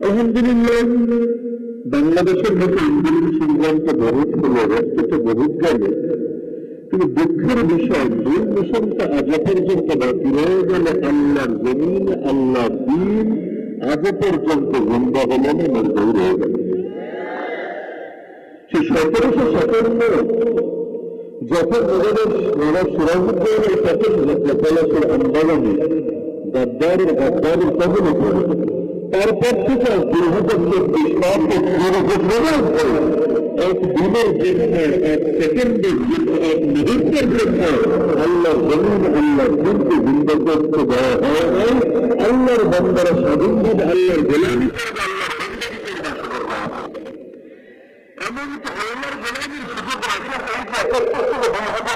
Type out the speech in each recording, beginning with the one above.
আলহামদুলিল্লাহ, বাংলাদেশের মতো ইন্দিরা সংক্রান্ত বহুত হলো রাষ্ট্রটা বহুত গেলে কিন্তু দুঃখের বিষয়, দুই মিশনটা আজ পর্যন্ত বাকি রয়ে গেল আল্লাহর জমিন আল্লাহ দিন আজ পর্যন্ত জিন্দা হলো মর্যাদা রয়ে গেল সে সতেরোশো সাতান্ন, যখন আমাদের ওরা সিরাজুদ্দৌলের সাথে পলাশের আন্দোলনে গাদ্দারের গাদ্দারের কবলে পড়ে তারপর থেকে আল্লাহর গোলামি করবে আল্লাহর এমনকি আল্লাহর গোলামির সুযোগ রাখা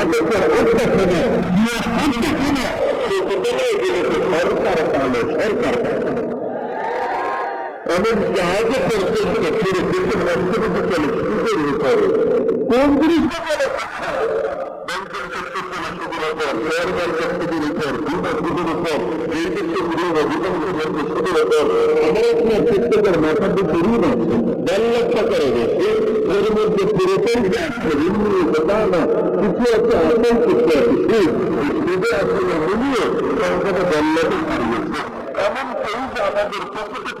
অধ্যাপনে অধ্যাপনে সেই কোথায় গেলে সরকার চলে ব্যাংকের ক্ষেত্রে চলে সুদের উপর শেয়ার মার্কেট সুদের উপর বিমা সুদের উপর নির্দিষ্ট সুদের অধিকাংশ ব্যাংকের সুদের উপর আমার আপনার দিয়ে ঋণ আছে দেড় লাখ টাকার বেশি এর মধ্যে পুরোটাই কিছু কিছু আছে। সুদ এই সুদে আসলে দেড় কেউ যে আমাদের পকেটে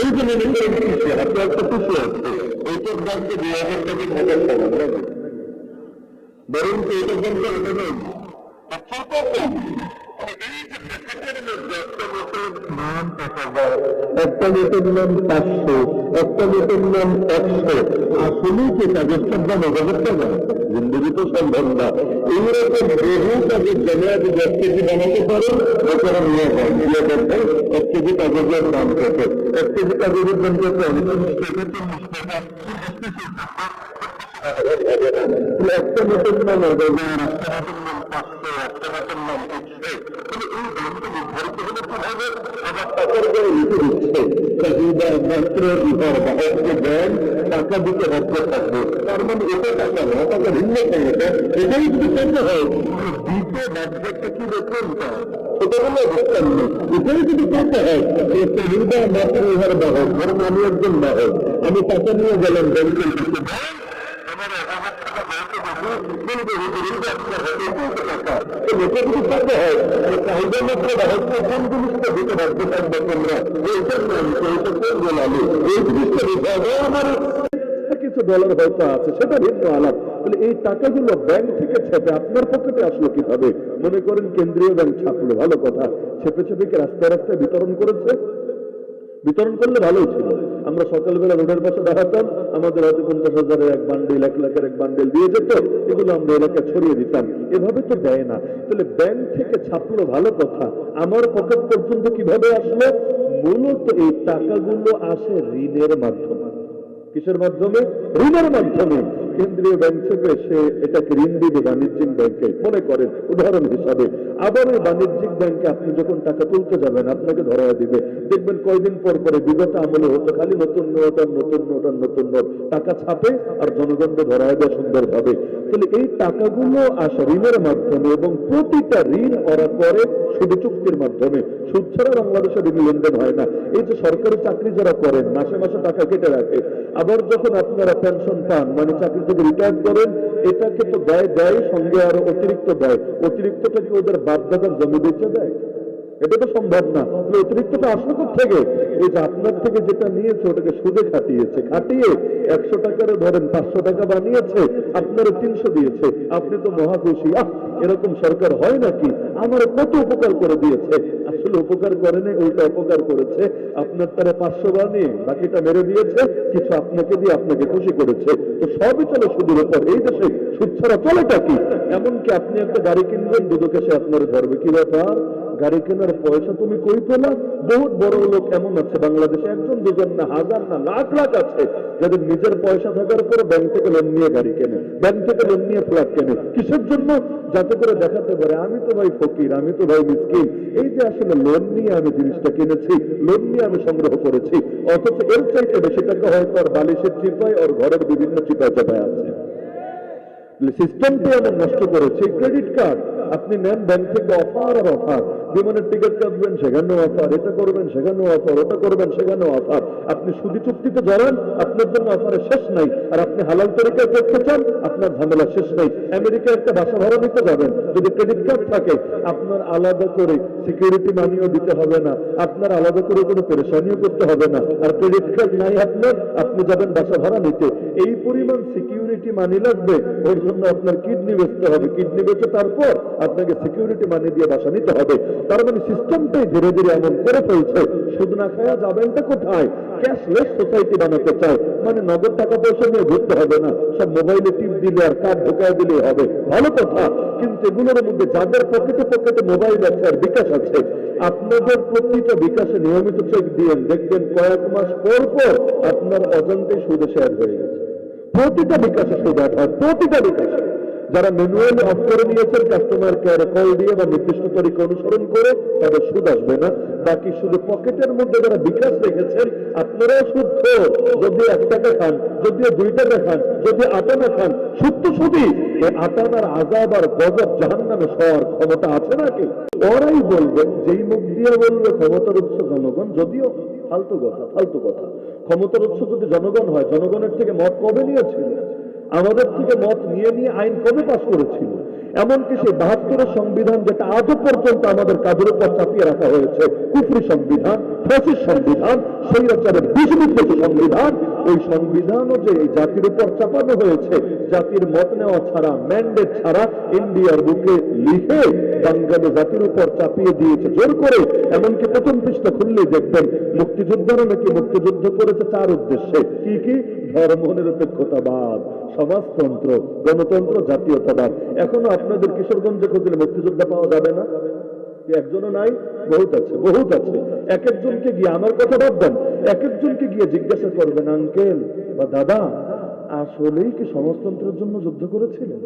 এই যে করেন খুশি আপনি একটা খুশি আছে। এইটার দামকে দুই হাজার টাকা টাকা বরং এক কেজি বানাতে পারো ওখানে এক কেজি কাগজের দাম। নতুন নাম নতুন নাম পাঁচশো নাম এই নির্ধারিত হলে কি হবে আবার টাকার করে লিখে দিচ্ছে চাহিদা মাত্র রিভার দেন টাকা দিতে বাধ্য থাকবে তার এটা টাকা না টাকা ভিন্ন টাকা এটাই যদি হয় আমি একজন টাকা নিয়ে গেলাম ব্যাংকের কিছু ডলার হয়তো আছে সেটা ভিন্ন আলাপ তাহলে এই টাকাগুলো ব্যাংক থেকে ছেপে আপনার পকেটে আসলো কীভাবে মনে করেন কেন্দ্রীয় ব্যাংক ছাপলো ভালো কথা ছেপে ছেপে কি রাস্তায় রাস্তায় বিতরণ করেছে বিতরণ করলে ভালোই ছিল। আমরা সকালবেলা রোডের পাশে দাঁড়াতাম, আমাদের হয়তো পঞ্চাশ হাজারের এক বান্ডিল এক লাখের এক বান্ডিল দিয়ে যেত, এগুলো আমরা এলাকায় ছড়িয়ে দিতাম। এভাবে তো দেয় না। তাহলে ব্যাংক থেকে ছাপলো ভালো কথা। আমার পকেট পর্যন্ত কীভাবে আসলো? মূলত এই টাকাগুলো আসে ঋণের মাধ্যমে। কিসের মাধ্যমে? ঋণের মাধ্যমে। কেন্দ্রীয় ব্যাংক থেকে সে এটাকে ঋণ দিবে বাণিজ্যিক ব্যাংকে মনে করেন, উদাহরণ হিসাবে। আবার ওই বাণিজ্যিক ব্যাংকে আপনি যখন টাকা তুলতে যাবেন, আপনাকে ধরা দিবে। দেখবেন কয়দিন পর পরে বিগত আমলে হতো খালি নতুন নোট আর নতুন নোট আর নতুন নোট। টাকা ছাপে আর জনগণকে ধরা দেয় সুন্দরভাবে। তাহলে এই টাকাগুলো আসে ঋণের মাধ্যমে এবং প্রতিটা ঋণ ওরা করে সুদী চুক্তির মাধ্যমে। সুদ ছাড়া বাংলাদেশে ঋণ লেনদেন হয় না। এই যে সরকারি চাকরি যারা করেন, মাসে মাসে টাকা কেটে রাখে। আবার যখন আপনারা পেনশন পান মানে চাকরি থেকে রিটায়ার করেন, এটাকে তো দেয় দেয় সঙ্গে আরও অতিরিক্ত দেয় অতিরিক্তটা কি ওদের বাপদাদার জমি বেচে দেয়? এটা তো সম্ভব না। অতিরিক্তটা আসলো থেকে এই যে আপনার থেকে যেটা নিয়েছে, ওটাকে সুদে খাটিয়েছে। খাটিয়ে একশো টাকার ধরেন পাঁচশো টাকা বানিয়েছে আপনার তিনশো দিয়েছে। আপনি তো মহা খুশি। আহ, এরকম সরকার হয় নাকি? আমার কত উপকার করে দিয়েছে। আসলে উপকার করেনি উল্টা অপকার করেছে। আপনার তারা পাঁচশো বানিয়ে বাকিটা মেরে দিয়েছে, কিছু আপনাকে দিয়ে আপনাকে খুশি করেছে। তো সবই চলে সুদের উপর। এই দেশে সুদ ছাড়া চলেটা কি? এমনকি আপনি একটা গাড়ি কিনবেন দুদকে সে আপনার ধরবে। কি ব্যাপার? গাড়ি কেনার পয়সা তুমি কই পেলা? বহুত বড় লোক এমন আছে বাংলাদেশে, একজন দুজন না, হাজার না, লাখ লাখ আছে, যাদের নিজের পয়সা থাকার পর ব্যাংক থেকে লোন নিয়ে গাড়ি কেনে ব্যাংক থেকে লোন নিয়ে ফ্ল্যাট কেনে। কিসের জন্য? যাতে করে দেখাতে পারে, আমি তো ভাই ফকির, আমি তো ভাই মিসকিন এই যে আসলে লোন নিয়ে আমি জিনিসটা কিনেছি লোন নিয়ে আমি সংগ্রহ করেছি, অথচ এর চাইতে বেশি টাকা হয়তো আর বালিশের চিপায় ওর ঘরের বিভিন্ন চিপায় চাপায় আছে। সিস্টেমটি অনেক নষ্ট ক্রেডিট কার্ড আপনি নেন ব্যাংক থেকে অফার আর অফার বিমানের টিকিট কাটবেন, সেখানেও অফার এটা করবেন, সেখানেও অফার ওটা করবেন, সেখানেও অফার আপনি চুক্তিতে জড়ান, আপনার জন্য অফারের শেষ নাই। আর আপনি হালাল তরিকায় করতে চান, আপনার ঝামেলা শেষ নেই। আমেরিকা একটা বাসা ভাড়া নিতে যাবেন। যদি ক্রেডিট কার্ড থাকে, আপনার আলাদা করে সিকিউরিটি মানিও দিতে হবে না। আপনার আলাদা করে কোনো পেরেশানিও করতে হবে না। আর ক্রেডিট কার্ড নাই আপনার, আপনি যাবেন বাসা ভাড়া নিতে। এই পরিমাণ সিকিউরিটি মানি লাগবে ওর জন্য আপনার কিডনি বেচতে হবে। কিডনি বেচে তারপর আপনাকে সিকিউরিটি মানি দিয়ে বাসা নিতে হবে। তার মানে সিস্টেমটাই ধীরে ধীরে এমন করে ফেলছে। সুদ না খায়া যাবেনটা কোথায়? ক্যাশলেস সোসাইটি বানাতে চায়। মানে নগদ টাকা পয়সা নিয়ে ঘুরতে হবে না। সব মোবাইলে টিপ দিলে আর কার্ড ঢোকায় দিলে হবে। ভালো কথা। কিন্তু এগুলোর মধ্যে যাদের পকেটে পকেটে মোবাইল আছে আর বিকাশ আছে, আপনাদের প্রতিটা বিকাশে নিয়মিত চেক দিয়েন, দেখবেন কয়েক মাস পর পর আপনার অজান্তে সুদে শেয়ার হয়ে গেছে। প্রতিটা বিকাশে সুবিধা হয় প্রতিটা বিকাশে যারা ম্যানুয়ালি অফ করে নিয়েছেন কাস্টমার কেয়ারে কল দিয়ে বা নির্দিষ্ট তরিকা অনুসরণ করে তাদের সুদ আসবে না। বাকি শুধু পকেটের মধ্যে যারা বিকাশ রেখেছেন, আপনারাও সুদ যদি এক টাকা খান, যদিও দুই টাকা খান যদি আটানা খান, সুদ তো সুদই। আটানার আজাব আর গজব জাহান নামে সর ক্ষমতা আছে নাকি? ওরাই বলবেন, যেই মুখ দিয়ে বলবে ক্ষমতার উৎস জনগণ, যদিও ফালতু কথা ফালতু কথা। ক্ষমতার উৎস যদি জনগণ হয়, জনগণের থেকে মত কবে নিয়েছিল? আমাদের থেকে মত নিয়ে নিয়ে আইন কবে পাশ করেছিল? এমনকি সেই বাহাত্তরের সংবিধান যেটা আজও পর্যন্ত আমাদের কাজের উপর চাপিয়ে রাখা হয়েছে, কুফরি সংবিধান ফসিস সংবিধান রকমের বিজমিত সংবিধান ওই সংবিধানও যে জাতির উপর চাপানো হয়েছে। জাতির মত নেওয়া ছাড়া ম্যান্ডেট ছাড়া ইন্ডিয়ার বুকে লিখে বাঙ্গালী জাতির উপর চাপিয়ে দিয়েছে জোর করে। এমনকি প্রথম পৃষ্ঠা খুললেই দেখবেন, মুক্তিযোদ্ধারা নাকি মুক্তিযুদ্ধ করেছে তার উদ্দেশ্যে। কি কি? ধর্ম নিরপেক্ষতাবাদ, সমাজতন্ত্র, গণতন্ত্র, জাতীয়তাবাদ। এখনও আপনাদের কিশোরগঞ্জে খুঁজলে মুক্তিযোদ্ধা পাওয়া যাবে না? একজনও নাই, বহুত আছে বহুত আছে। এক একজনকে গিয়ে আমার কথা ভাববেন এক একজনকে গিয়ে জিজ্ঞাসা করবেন, আঙ্কেল বা দাদা, আসলেই কি সমাজতন্ত্রের জন্য যুদ্ধ করেছিলেন?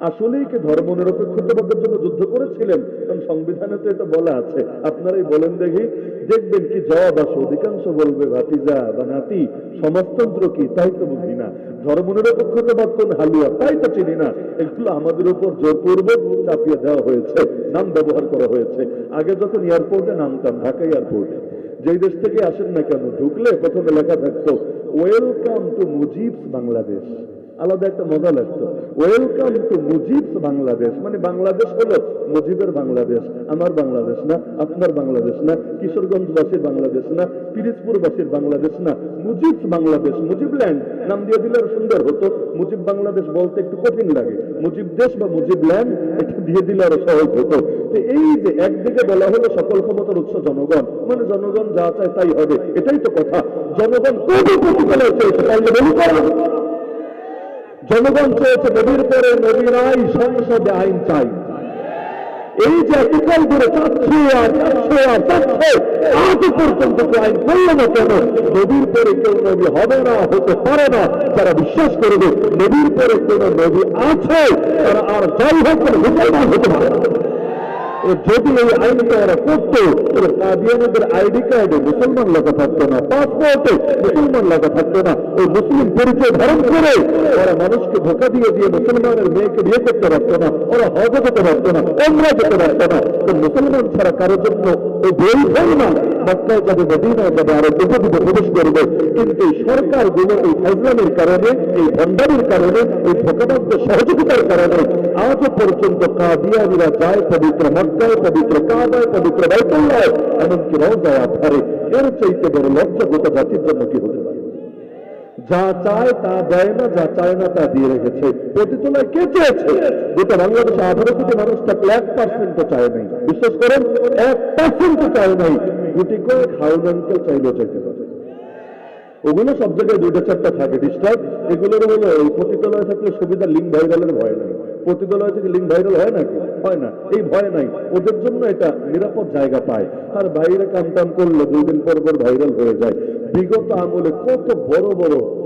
আসলেই কি ধর্ম নিরপেক্ষতাবাদের জন্য যুদ্ধ করেছিলেন? কারণ সংবিধানে তো এটা বলা আছে। আপনারাই বলেন দেখি, দেখবেন কি জবাব আসে। অধিকাংশ বলবে, ভাতিজা বা নাতি, সমাজতন্ত্র কি? তাই তো বুঝি না। ধর্ম নিরপেক্ষতাবাদ কোন হালুয়া? তাই তো চিনি না। এগুলো আমাদের উপর জোরপূর্বক চাপিয়ে দেওয়া হয়েছে, নাম ব্যবহার করা হয়েছে। আগে যখন এয়ারপোর্টে নামতাম, ঢাকা এয়ারপোর্টে যেই দেশ থেকে আসেন না কেন, ঢুকলে প্রথমে লেখা থাকতো ওয়েলকাম টু মুজিবস বাংলাদেশ আলাদা একটা মজা লাগতো। Welcome to Mujib's Bangladesh. মানে বাংলাদেশ হলো মুজিবের বাংলাদেশ, আমার বাংলাদেশ না, আপনার বাংলাদেশ না, কিশোরগঞ্জবাসীর বাংলাদেশ না, পিরিজপুরবাসীর বাংলাদেশ না মুজিবস বাংলাদেশ, মুজিব ল্যান্ড নাম দিয়ে দিলে সুন্দর হতো। মুজিব বাংলাদেশ বলতে একটু কঠিন লাগে। মুজিব দেশ বা মুজিব ল্যান্ড এটা দিয়ে দিলে আরও সহজ হতো। তো এই যে একদিকে বলা হলো সকল ক্ষমতার উৎস জনগণ মানে জনগণ যা চায় তাই হবে, এটাই তো কথা। জনগণ কবে প্রতিফলন চেয়েছে তাহলে বলি করো জনগণ চেয়েছে নবীর পরে নবী নাই, সংসদে আইন চাই। এই যে এতকাল করে চাচ্ছে আর চাচ্ছে আর চাচ্ছে আজ পর্যন্ত আইন করল না কেন? নবীর পরে কেউ নবী হবে না, হতে পারে না। তারা বিশ্বাস করবে, নবীর পরে কোন নবী আছে, তারা আর যাই হোক মুসলমান হতে পারে না। যদি এই আইনটা ওরা করতো কাদিয়ানদের আইডি কার্ডে মুসলমান লেখা থাকতো না, পাসপোর্টে মুসলমান লেখা থাকতো না। ওই মুসলিম পরিচয় ধারণ করে ওরা মানুষকে ধোকা দিয়ে দিয়ে মুসলমানের মেয়েকে বিয়ে করতে পারতো না, ওরা হজ করতে পারতো না ওমরা যেতে পারতো না। তো মুসলমান ছাড়া কারোর জন্য ওই বই না। মক্কায় যাবে মদিনায় যাবে, আরও উপদ্বীপে প্রবেশ করবে। কিন্তু সরকারগুলো এই ফাইজলামের কারণে, এই ভণ্ডারির কারণে, এই ধোকাবাজদের সহযোগিতার কারণে, আজও পর্যন্ত কাদিয়ানিরা যায় পবিত্র মক্কায়, পবিত্র কাবায়, পবিত্র বাইতুল্লাহ এমনকি রওজায় আফারে এর চাইতে বড় লজ্জা গোটা জাতির জন্য কি হতে পারে? যা চায় তা দেয় না, যা চায় না তা দিয়ে রেখেছে। প্রতিতলায় কে চেয়েছে? গোটা বাংলাদেশে আঠারো কোটি মানুষ থাকলে এক পার্সেন্টও চায় নাই। বিশ্বাস করেন, এক পার্সেন্টও চায় নাই। গুটি কয়েক হাউন আঙ্কেল চাইতে পারে। ওগুলো সব জায়গায় দুইটা চারটা থাকে ডিস্টার্ব এগুলোর হলো এই পতিতালয় থাকলে সুবিধা লিঙ্ক ভাইরালের ভয় নাই। পতিতালয় থেকে লিঙ্ক ভাইরাল হয় নাকি? হয় না। এই ভয় নাই। ওদের জন্য এটা নিরাপদ জায়গা পায়। আর বাইরে কাম টাম করলে দুই দিন পর পর ভাইরাল হয়ে যায়। বিগত আমলে কত বড় বড়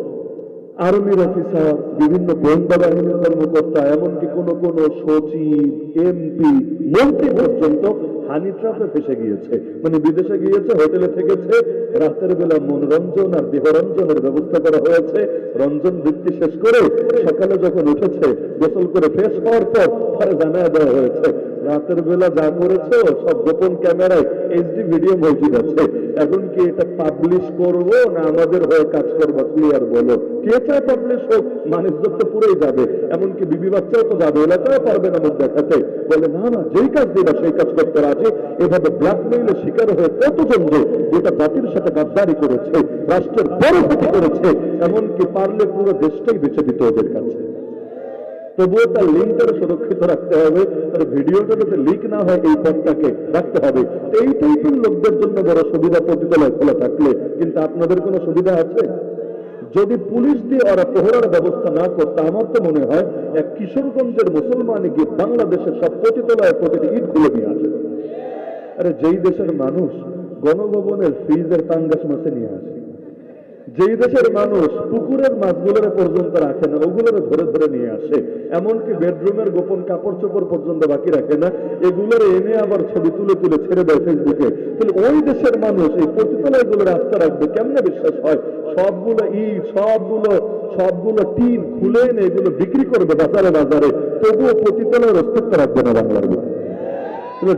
আর্মির অফিসার বিভিন্ন গোয়েন্দা বাহিনীর কর্মকর্তা, এমনকি কোন কোন সচিব, এমপি, মন্ত্রী পর্যন্ত হানি ট্রাপে ফেসে গিয়েছে। মানে বিদেশে গিয়েছে, হোটেলে থেকেছে। রাতের বেলা মনোরঞ্জন আর দেহরঞ্জনের ব্যবস্থা করা হয়েছে। রঞ্জন বৃত্তি শেষ করে সকালে যখন উঠেছে, গোসল করে ফ্রেশ হওয়ার পর পরে জানায় দেওয়া হয়েছে, রাতের বেলা যা করেছ সব গোপন ক্যামেরায় এইচডি ভিডিও মজুদ আছে। এখন কি এটা পাবলিশ করব না আমাদের হয়ে কাজ করবা? ক্লিয়ার বলো। কে চায় পাবলিশ হোক? মানুষ তো পুরোই যাবে। এমনকি বিবি বাচ্চাও তো যাবে এলাকাও পারবে না মুখ দেখাতে। বলে, না না, যেই কাজ দিবা, সেই কাজ করতে রাজি। এভাবে ব্ল্যাকমেইলের শিকার হয়ে কতজন যে গোটা জাতির সাথে গাদ্দারি করেছে, রাষ্ট্রের বড় ক্ষতি করেছে, এমনকি পারলে পুরো দেশটাই বেঁচে দিত ওদের কাছে। তবুও তার লিঙ্কটা সুরক্ষিত রাখতে হবে। তার ভিডিওটা যাতে লিক না হয়, এই পথটাকে রাখতে হবে। এই টাইপের লোকদের জন্য বড় সুবিধা প্রতিতলায় খোলা থাকলে কিন্তু আপনাদের কোনো সুবিধা আছে? যদি পুলিশ দিয়ে ওরা প্রহরার ব্যবস্থা না করতে, আমার তো মনে হয় এক কিশোরগঞ্জের মুসলমান গিয়ে বাংলাদেশের সব প্রতিতলায় প্রতিটি ইট খুলে নিয়ে আসে। আরে যেই দেশের মানুষ গণভবনের ফ্রিজের পাঙ্গাস মাসে নিয়ে আসে। যেই দেশের মানুষ পুকুরের মাছগুলোরে পর্যন্ত রাখে না, ওগুলোরে ধরে ধরে নিয়ে আসে। এমনকি বেডরুমের গোপন কাপড় চোপড় পর্যন্ত বাকি রাখে না, এগুলোর এনে আবার ছবি তুলে তুলে ছেড়ে দেয় ফেসবুকে। তাহলে ওই দেশের মানুষ এই পতিতলায়গুলো রাস্তা রাখবে, কেমনে বিশ্বাস হয়? সবগুলো ইট, সবগুলো সবগুলো টিন খুলে এনে এগুলো বিক্রি করবে বাজারে বাজারে। তবুও পতিতলার অস্তিত্ব রাখবে না বাংলার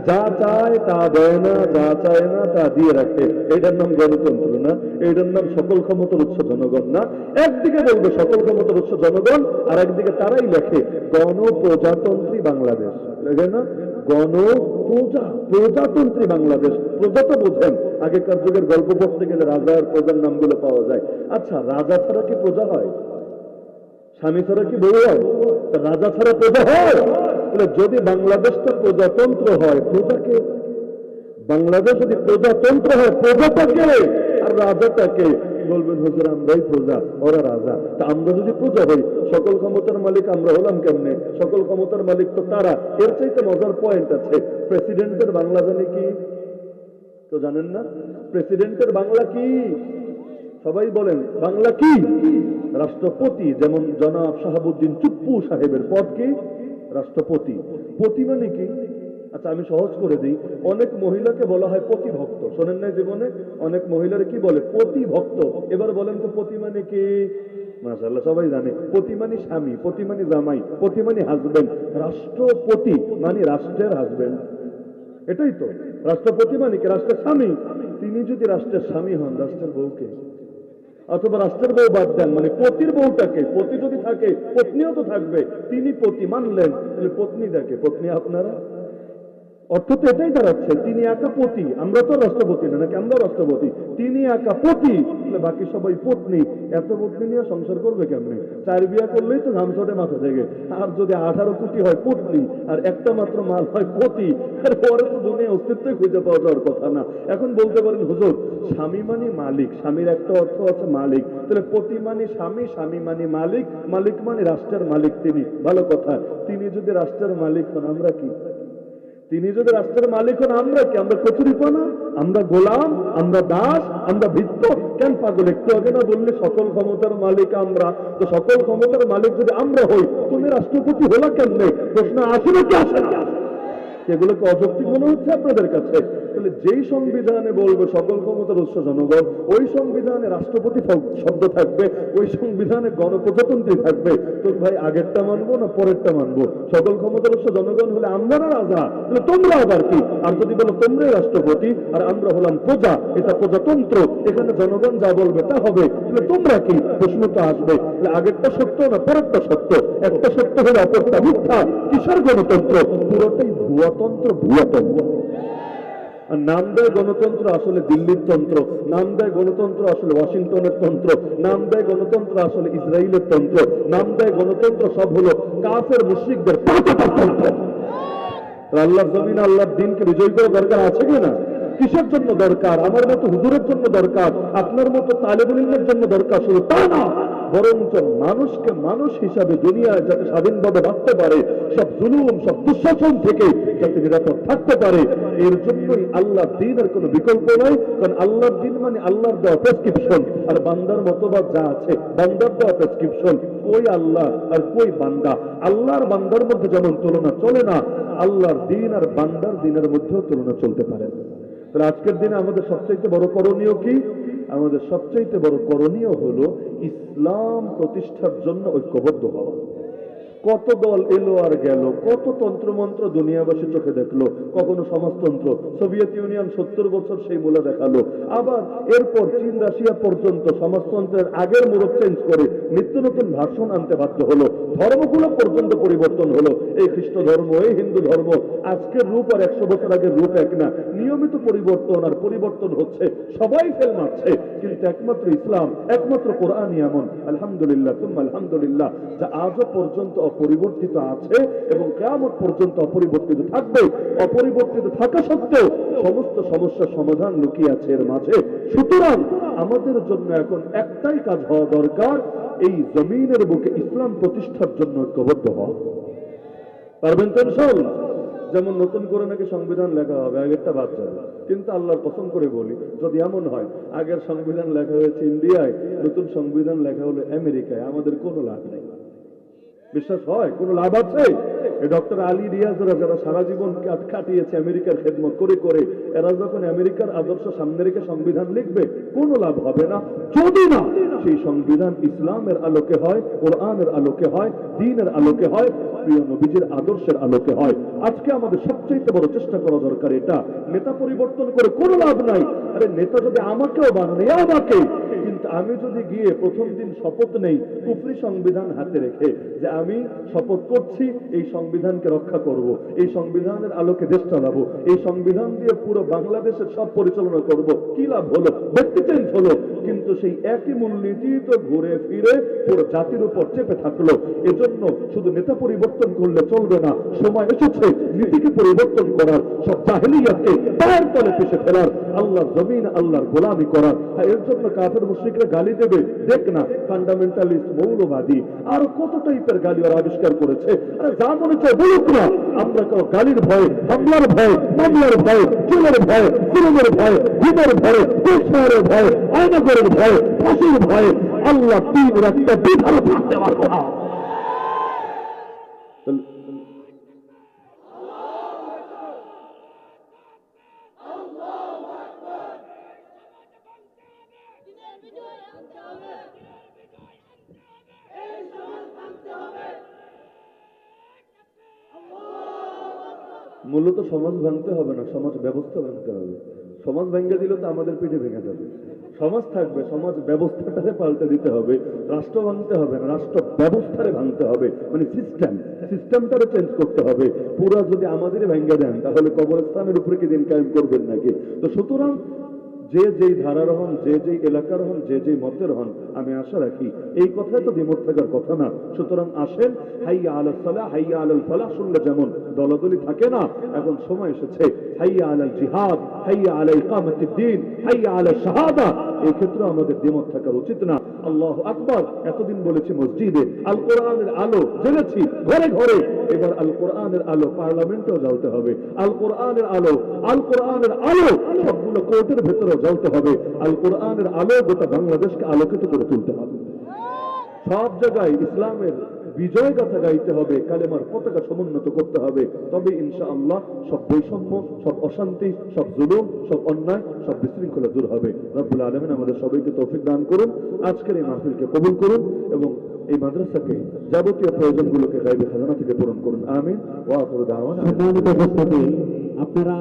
যা চায় তা দেয় না, যা চায় না তা দিয়ে রাখে। এটার নাম গণতন্ত্র। না এটার নাম সকল ক্ষমতার উৎস জনগণ না। একদিকে বলবে সকল ক্ষমতার উৎস জনগণ, আর একদিকে তারাই লেখে গণপ্রজাতন্ত্রী বাংলাদেশ। লেখে না? গণ প্রজা প্রজাতন্ত্রী বাংলাদেশ। প্রজা তো বোঝেন, আগেকার যুগের গল্প পড়তে গেলে রাজা আর প্রজার নামগুলো পাওয়া যায়। আচ্ছা রাজা ছাড়া কি প্রজা হয়? স্বামী ছাড়া কি বউ হয়? রাজা ছাড়া প্রজা হয়? যদি বাংলাদেশটা প্রজাতন্ত্র হয়, প্রজাকে? বাংলাদেশ যদি প্রজাতন্ত্র হয়, প্রজাটাকে? আর বলবেন আমরাই প্রজা, ওরা রাজা। তা আমরা যদি প্রজা হই, সকল ক্ষমতার মালিক আমরা হলাম কেমনে? সকল ক্ষমতার মালিক তো তারা। এর চাইতে মজার পয়েন্ট আছে। প্রেসিডেন্টের বাংলা কি? তো জানেন না? প্রেসিডেন্টের বাংলা কি? সবাই বলেন, বাংলা কি? রাষ্ট্রপতি যেমন জনাব শাহাবুদ্দিন চুপ্পু সাহেবের পদ কি? রাষ্ট্রপতি। পতি মানে কি? আচ্ছা আমি সহজ করে দিই। অনেক মহিলাকে বলা হয় পতিভক্ত। শোনেন না জীবনে? অনেক মহিলার কি বলে? পতিভক্ত। এবার বলেন তো, পতি মানে কি? মাশাল্লাহ সবাই জানে। পতি মানে স্বামী, পতি মানে জামাই, পতি মানে হাজবেন্ড রাষ্ট্রপতি মানে রাষ্ট্রের হাজবেন্ড এটাই তো। রাষ্ট্রপতি মানে কি? রাষ্ট্রের স্বামী। তিনি যদি রাষ্ট্রের স্বামী হন, রাষ্ট্রের বউকে? অথবা রাষ্ট্রের বউ বাদ দেন মানে পতির বউটাকে? পতি যদি থাকে, পত্নীও তো থাকবে। তিনি পতি মানলেন, তাহলে পত্নী দেখে, পত্নী আপনারা? অর্থ তো এটাই দাঁড়াচ্ছে, তিনি একা পতি, আমরা তো রাষ্ট্রপতি না নাকি আমরা রাষ্ট্রপতি? তিনি একা পতি বাকি সবাই পত্নী, এত পত্নী নিয়ে সংসার করবে কেমনে? চার বিয়া করলেই তো ধামসটে মাথা থেকে। আর যদি আঠারো কোটি হয় পত্নী, আর একটা মাত্র মাল হয় পতি আর পরে তো দুনিয়া অস্তিত্বই খুঁজে পাওয়া যাওয়ার কথা না। এখন বলতে পারেন, হুজুর, স্বামী মানে মালিক, স্বামীর একটা অর্থ আছে মালিক। তাহলে পতি মানে স্বামী স্বামী মানে মালিক মালিক মানে রাষ্ট্রের মালিক তিনি। ভালো কথা, তিনি যদি রাষ্ট্রের মালিক হন, আমরা কি? তিনি যদি রাষ্ট্রের মালিক হন, আমরা কি? আমরা কচুরিপানা? আমরা গোলাম? আমরা দাস? আমরা ভিত্ত কেন পাগল? একটু আগে না বললে সকল ক্ষমতার মালিক আমরা। তো সকল ক্ষমতার মালিক যদি আমরা হই, তুমি রাষ্ট্রপতি কেন নেই প্রশ্ন আসে না কি আসে না? এগুলোকে অযৌক্তিক মনে হচ্ছে আপনাদের কাছে? তাহলে যেই সংবিধানে বলবে সকল ক্ষমতার উৎস জনগণ, ওই সংবিধানে রাষ্ট্রপতি শব্দ থাকবে, ওই সংবিধানে গণপ্রজাতন্ত্রী থাকবে। তো ভাই, আগেরটা মানবো না পরেরটা মানবো? সকল ক্ষমতার উৎস জনগণ হলে আমরা না রাজা? তাহলে তোমরা আবার কি? আর যদি বলো তোমরাই রাষ্ট্রপতি, আর আমরা হলাম প্রজা, এটা প্রজাতন্ত্র, এখানে জনগণ যা বলবে তা হবে। তাহলে তোমরা কি? প্রশ্ন তো আসবে। তাহলে আগেরটা সত্য না পরেরটা সত্য? একটা সত্য হলে অপরটা মিথ্যা। কিসের গণতন্ত্র? পুরোটাই ভুয়াতন্ত্র ভুয়াতন্ত্র আর নাম দেয় গণতন্ত্র আসলে দিল্লির তন্ত্র নাম দেয় গণতন্ত্র আসলে ওয়াশিংটনের তন্ত্র নাম দেয় গণতন্ত্র আসলে ইসরায়েলের তন্ত্র নাম দেয় গণতন্ত্র সব হলো কাফের মুশ্রিকদের তন্ত্র। আল্লাহর জমিন, আল্লাহর দিনকে বিজয় করা দরকার আছে কি না? কিসের জন্য দরকার? আমার মতো হুজুরের জন্য দরকার? আপনার মতো তালেবুলিনের জন্য দরকার? শুধু তা না। বরঞ্চ মানুষকে মানুষ হিসাবে দুনিয়ায় যাতে স্বাধীনভাবে বাঁচতে পারে, সব জুলুম, সব দুঃশাসন থেকে যাতে নিরাপদ থাকতে পারে, এর জন্যই আল্লাহ দিনের কোনো বিকল্প নয় কারণ আল্লাহর দিন মানে আল্লাহর দেওয়া প্রেসক্রিপশন আর বান্দার মতবাদ যা আছে, বান্দার দেওয়া প্রেসক্রিপশন কই আল্লাহ আর কই বান্দা। আল্লাহর বান্দার মধ্যে যেমন তুলনা চলে না, আল্লাহর দিন আর বান্দার দিনের মধ্যেও তুলনা চলতে পারে। তাহলে আজকের দিনে আমাদের সবচেয়ে বড় করণীয় কি? আমাদের সবচাইতে বড় করণীয় হলো ইসলাম প্রতিষ্ঠার জন্য ঐক্যবদ্ধ হওয়া। কত দল এলো আর গেল? কত তন্ত্রমন্ত্র দুনিয়াবাসী চোখে দেখল? কখনো সমাজতন্ত্র, সোভিয়েত ইউনিয়ন সত্তর বছর সেই মূলে দেখাল। আবার এরপর চীন, রাশিয়া পর্যন্ত সমাজতন্ত্রের আগের মোড়ক চেঞ্জ করে নিত্য নতুন ভাষণ আনতে বাধ্য হলো। ধর্মগুলো পর্যন্ত পরিবর্তন হলো। এই খ্রিস্ট ধর্ম, এই হিন্দু ধর্ম আজকের রূপ আর একশো বছর আগের রূপ এক না। নিয়মিত পরিবর্তন আর পরিবর্তন হচ্ছে। সবাই ফেল মারছে। কিন্তু একমাত্র ইসলাম, একমাত্র কোরআনই এমন। আলহামদুলিল্লাহ তুম আলহামদুলিল্লাহ, যা আজও পর্যন্ত অপরিবর্তিত আছে এবং কেয়ামত পর্যন্ত অপরিবর্তিত থাকবে। অপরিবর্তিত থাকা সত্ত্বেও সমস্ত সমস্যার সমাধান লুকিয়ে আছে এর মাঝে। সুতরাং আমাদের জন্য এখন একটাই কাজ হওয়া দরকার, এই জমিনের বুকে ইসলাম প্রতিষ্ঠার জন্য ঐক্যবদ্ধ হওয়া। পারবেন তো ইনশাআল্লাহ? যেমন নতুন করে নাকি সংবিধান লেখা হবে, আগেরটা বাদ যাবে। কিন্তু আল্লাহর পছন্দ করে বলি, যদি এমন হয়, আগের সংবিধান লেখা হয়েছে ইন্ডিয়ায়, নতুন সংবিধান লেখা হলো আমেরিকায়, আমাদের কোনো লাভ নেই। বিশ্বাস হয়? কোনো লাভ আছে? ডক্টর আলী রিয়াজরা যারা সারা জীবন কাট- কাটিয়েছে আমেরিকার খেদমত করে করে, এরা যখন আমেরিকার আদর্শ সামনে রেখে সংবিধান লিখবে, কোনো লাভ হবে না। যদি না, সেই সংবিধান ইসলামের আলোকে হয়, কোরআনের আলোকে হয়, দিনের আলোকে হয়, প্রিয় নবীজির আদর্শের আলোকে হয়। আজকে আমাদের সবচেয়ে বড় চেষ্টা করা দরকার এটা। নেতা পরিবর্তন করে কোনো লাভ নাই। আরে নেতা যদি আমাকেও বানানে আমাকে। আমি যদি গিয়ে প্রথম দিন শপথ নেই, কুফরি সংবিধান হাতে রেখে যে আমি শপথ করছি, এই সংবিধানকে রক্ষা করব, এই সংবিধানের আলোকে দেশ চালাবো, এই সংবিধান দিয়ে পুরো বাংলাদেশের সব পরিচালনা করব, কি লাভ হলো? ব্যক্তি চেঞ্জ হলো। কিন্তু সেই একই মূলনীতি তো ঘুরে ফিরে পুরো জাতির উপর চেপে থাকল। এজন্য শুধু নেতা পরিবর্তন করলে চলবে না, সময় এসেছে নীতিকে পরিবর্তন করার, সব জাহেলিয়াতকে পায়ের তলে পিষে ফেলার, আল্লাহর জমিন আল্লাহর গোলামি করার। এর জন্য কাফের মুশ্রিকরা গালি দেবে। দেখ না ফান্ডামেন্টালিস্ট মৌলবাদী। আর কত টাইপের গালি ওরা আবিষ্কার করেছে। যা মনে চায় বলুক না। আমরা কেউ গালির ভয়, হামলার ভয়, মামলার ভয় চুলের ভয় চুলের ভয় ঘুমের ভয় কুসমারের ভয় আয়নাগরের ভয়, ফাঁসির ভয় আল্লাহ তিন রাস্তা বিধান থাকতে পারব না। মূলত সমাজ ভাঙতে হবে না, সমাজ ব্যবস্থা ভাঙতে হবে। সমাজ ভেঙে দিলে তো আমাদের পিঠে ভেঙে যাবে। সমাজ থাকবে, সমাজ ব্যবস্থাটাকে পাল্টে দিতে হবে। রাষ্ট্র ভাঙতে হবে না, রাষ্ট্র ব্যবস্থারে ভাঙতে হবে। মানে সিস্টেম সিস্টেমটারে চেঞ্জ করতে হবে। পুরা যদি আমাদেরই ভেঙে দেন, তাহলে কবরস্থানের উপরে কি দিন কায়েম করবেন নাকি? তো সুতরাং যে যেই ধারার হন যে যেই এলাকার হন যে যেই মতের হন আমি আশা রাখি এই কথায় তো দ্বিমত থাকার কথা না। সুতরাং আসেন, হাইয়া আল সালাহ, হাইয়া আলাল ফালাহ, শুনলে যেমন দলাদলি থাকে না, এখন সময় এসেছে, হাইয়া আলাল জিহাদ, হাইয়া আল ইকামতিদ্দিন হাইয়া আল শাহাদা। এই ক্ষেত্রে আমাদের দ্বিমত থাকার উচিত না। আল্লাহ আকবর। এতদিন বলেছি মসজিদে আল কোরআনের আলো জেনেছি ঘরে ঘরে। এবার আল কোরআনের আলো পার্লামেন্টেও জ্বলতে হবে। আল কোরআনের আলো আল কোরআনের আলো সবগুলো কোর্টের ভেতরেও জ্বলতে হবে। আল কোরআনের আলো গোটা বাংলাদেশকে আলোকিত করে তুলতে হবে। সব জায়গায় ইসলামের বিজয় গাথা গাইতে হবে, কালেমার পতাকা সমুন্নত করতে হবে। তবে ইনশাআল্লাহ সব বৈষম্য, সব অশান্তি, সব জুলুম, সব অন্যায়, সব বিশৃঙ্খলা দূর হবে। রব্বুল আলমিন আমাদের সবাইকে তৌফিক দান করুন, আজকের এই মাহফিলকে কবুল করুন এবং এই মাদ্রাসাকে যাবতীয় প্রয়োজনগুলোকে গাইবে খাজানা থেকে পূরণ করুন। আমিন। ওয়া আপনারা